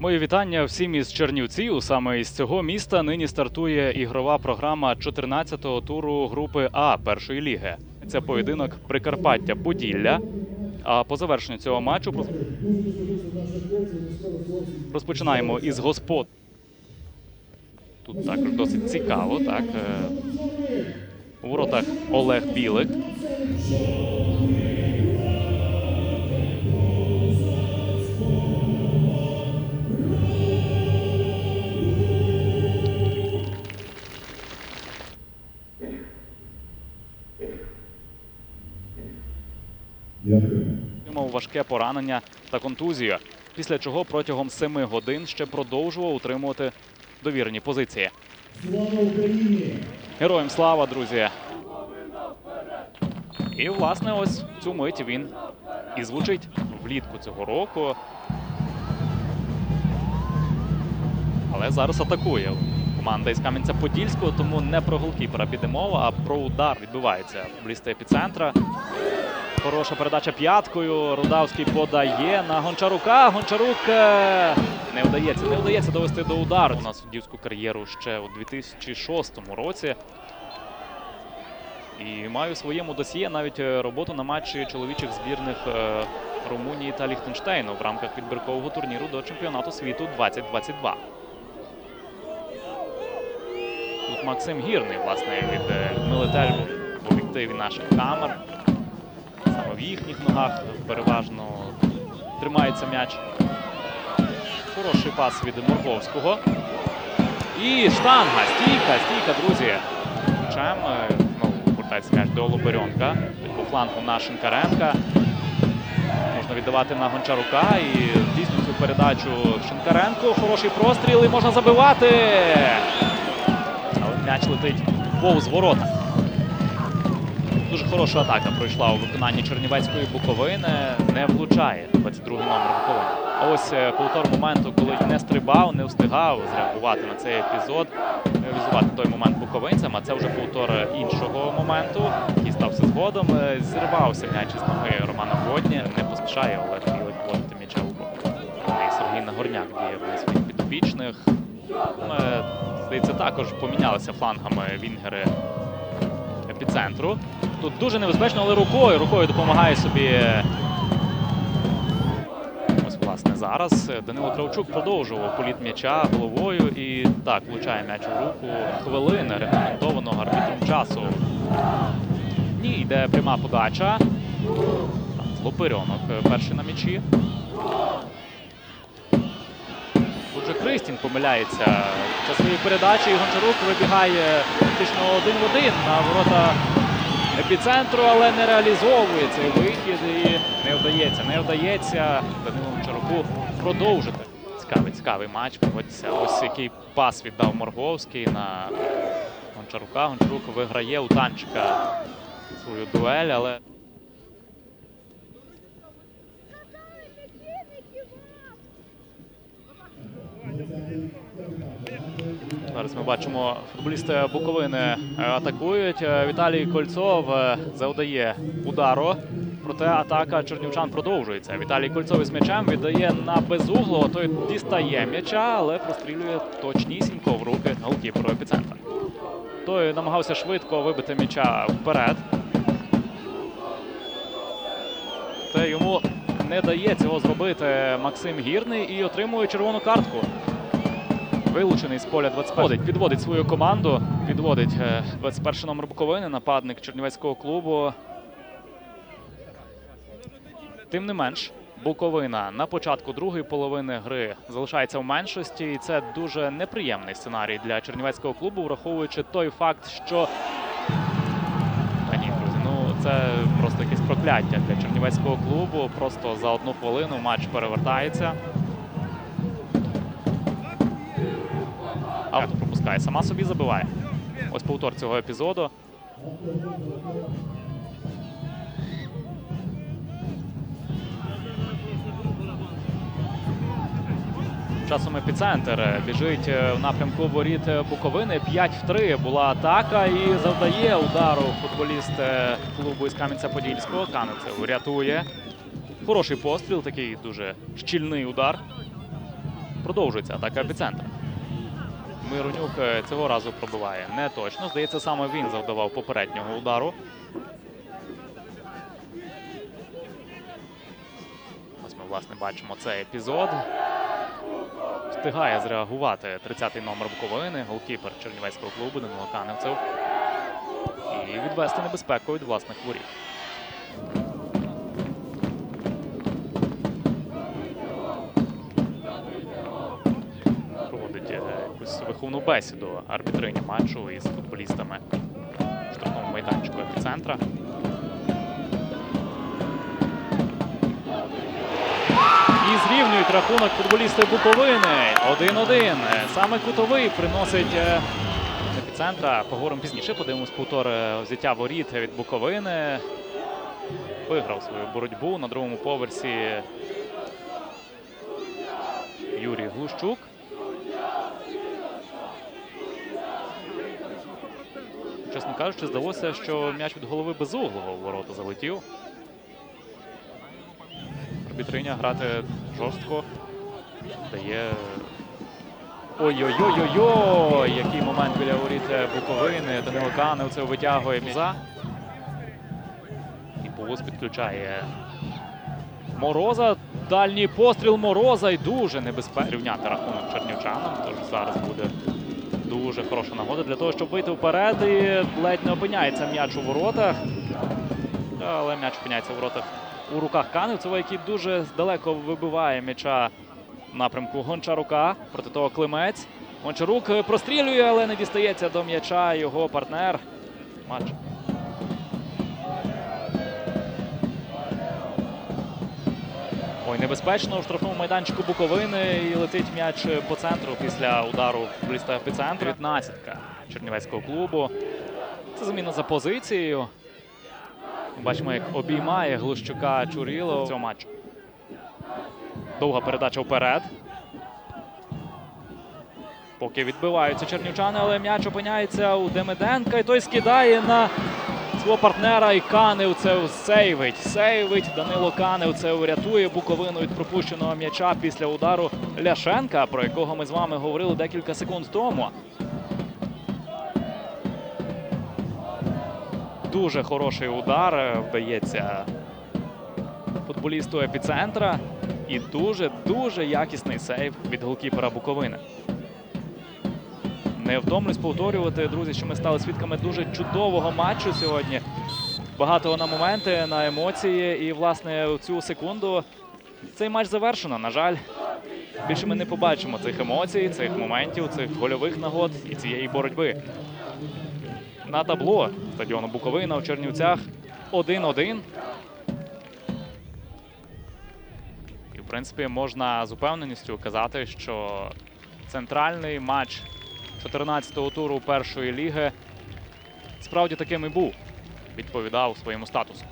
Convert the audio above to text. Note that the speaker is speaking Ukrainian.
Мої вітання всім із Чернівців. Саме із цього міста нині стартує ігрова програма 14-го туру групи А першої ліги. Це поєдинок Прикарпаття Поділля. А по завершенню цього матчу розпочинаємо із господ. Тут також досить цікаво. Так е, у воротах Олег Білик. Отримав важке поранення та контузію, після чого протягом семи годин ще продовжував утримувати довірені позиції. Слава Україні! Героям слава, друзі! І, власне, ось цю мить він і звучить влітку цього року. Але зараз атакує команда із Кам'янця-Подільського, тому не про голкіпера піде мова, а про удар відбувається футболісти епіцентра. Хороша передача п'яткою. Рудавський подає на Гончарука. Гончарук е, не вдається, не вдається довести до удару. У нас суддівську кар'єру ще у 2006 році. І маю своєму досьє навіть е, роботу на матчі чоловічих збірних е, Румунії та Ліхтенштейну в рамках відбіркового турніру до чемпіонату світу 2022. Тут Максим Гірний, власне, від Людмили Тельбу в об'єктиві наших камер. В їхніх ногах переважно тримається м'яч. Хороший пас від Морковського. І штанга, стійка, стійка, друзі. М'ячем е, знову повертається м'яч до Лоберенка. По флангу на Шинкаренка. Можна віддавати на Гончарука і здійснює цю передачу Шинкаренко. Хороший простріл і можна забивати. Але м'яч летить повз ворота. Дуже хороша атака пройшла у виконанні Чернівецької Буковини. Не влучає 22-й номер Буковини. А ось е, повтор моменту, коли не стрибав, не встигав зреагувати на цей епізод, реалізувати той момент буковинцям. А це вже повтор іншого моменту, який стався згодом. Е, Зірвався м'яч із ноги Романа Водні. Не поспішає Олег Білик вводити м'яча у. І Сергій Нагорняк діє на своїх підопічних. Е, Здається, також помінялися флангами вінгери епіцентру. Тут дуже небезпечно, але рукою. Рукою допомагає собі. Ось, власне, зараз Данило Кравчук продовжував політ м'яча головою і так влучає м'яч у руку. Хвилини регламентованого арбітром часу. Ні, йде пряма подача. Злопирьонок перший на м'ячі. Тут же Кристін помиляється своєї передачі. І Гончарук вибігає фактично один в один на ворота епіцентру, але не реалізовує цей вихід і не вдається. Не вдається Данилу Гончаруку продовжити. Цікавий, цікавий матч. Погодьтеся. Ось який пас віддав Морговський на Гончарука. Гончарук виграє у танчика свою дуель, але. Зараз ми бачимо, футболісти Буковини е, атакують. Е, Віталій Кольцов е, завдає удару. Проте атака чернівчан продовжується. Віталій Кольцов із м'ячем віддає на безуглого. Той дістає м'яча, але прострілює точнісінько в руки голкіперу епіцентра. Той намагався швидко вибити м'яча вперед. Та йому не дає цього зробити Максим Гірний і отримує червону картку. Вилучений з поля 21. Підводить, свою команду. Підводить е, 21 номер Буковини, нападник Чернівецького клубу. Тим не менш, Буковина на початку другої половини гри залишається в меншості, і це дуже неприємний сценарій для Чернівецького клубу, враховуючи той факт, що ну це просто якесь прокляття для Чернівецького клубу. Просто за одну хвилину матч перевертається. Авто пропускає, сама собі забиває. Ось повтор цього епізоду. Часом епіцентр е, біжить е, в напрямку воріт е, Буковини. 5 в 3 була атака і завдає удару футболіст клубу із Кам'янця-Подільського. Канецев рятує. Хороший постріл, такий дуже щільний удар. Продовжується атака епіцентра. Миронюк е, цього разу пробиває не точно. Здається, саме він завдавав попереднього удару. Ось ми, власне, бачимо цей епізод. Встигає зреагувати 30-й номер Буковини, голкіпер Чернівецького клубу Данило Каневцев. І відвести небезпеку від власних воріт. Якусь бесіду арбітрині матчу із футболістами в штрафному майданчику епіцентра. І зрівнюють рахунок футболісти Буковини. 1-1. Саме кутовий приносить е, епіцентра. Поговоримо пізніше. Подивимось повтор е, взяття воріт від Буковини. Виграв свою боротьбу на другому поверсі Юрій Глущук. Чесно кажучи, здалося, що м'яч від голови безуглого в ворота залетів. Арбітриня грати жорстко. Дає. Ой-ой-ой-ой-ой! Який момент біля воріт Буковини. Данило Канев це витягує міза. І Пулос підключає Мороза. Дальній постріл Мороза і дуже небезпечно рівняти рахунок чернівчанам. Тож зараз буде дуже хороша нагода для того, щоб вийти вперед. І ледь не опиняється м'яч у воротах. Але м'яч опиняється у воротах у руках Каневцева, який дуже далеко вибиває м'яча в напрямку Гончарука. Проти того Климець. Гончарук прострілює, але не дістається до м'яча його партнер. Матч. Ой, небезпечно у штрафному майданчику Буковини і летить м'яч по центру після удару футболіста епіцентру. 19-ка Чернівецького клубу. Це заміна за позицією. Бачимо, як обіймає Глущука Чуріло в цьому матчу. Довга передача вперед. Поки відбиваються чернівчани, але м'яч опиняється у Демиденка. І той скидає на свого партнера. І Каневцев сейвить. Сейвить. Данило Каневцев рятує Буковину від пропущеного м'яча після удару Ляшенка, про якого ми з вами говорили декілька секунд тому. Дуже хороший удар е, вдається футболісту епіцентра. І дуже-дуже якісний сейв від голкіпера Буковини. Не втомлюсь повторювати, друзі, що ми стали свідками дуже чудового матчу сьогодні. Багато на моменти, на емоції. І, власне, у цю секунду цей матч завершено. На жаль, більше ми не побачимо цих емоцій, цих моментів, цих гольових нагод і цієї боротьби. На табло стадіону Буковина у Чернівцях 1-1. І, в принципі, можна з упевненістю казати, що центральний матч 14-го туру першої ліги справді таким і був. Відповідав своєму статусу.